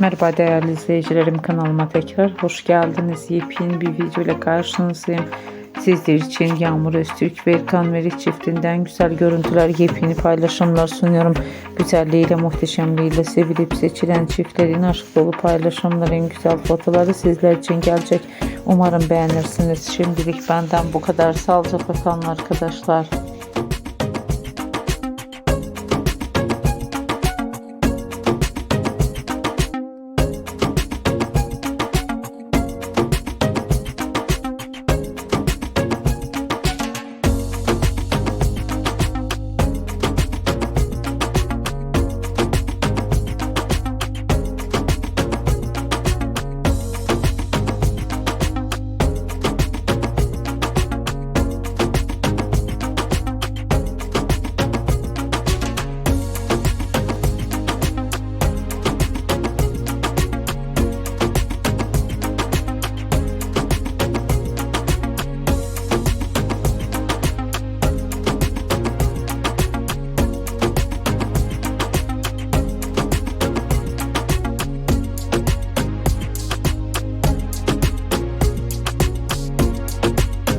Merhaba değerli izleyicilerim kanalıma tekrar hoş geldiniz. Yepyeni bir video ile karşınızdayım. Sizler için Yağmur Öztürk ve Erkan Meriç çiftinden güzel görüntüler, yepyeni paylaşımlar sunuyorum. Güzelliğiyle, muhteşemliğiyle sevilip seçilen çiftlerin aşk dolu paylaşımların güzel fotoğrafları sizler için gelecek. Umarım beğenirsiniz. Şimdilik benden bu kadar. Sağlıcakla kalın arkadaşlar.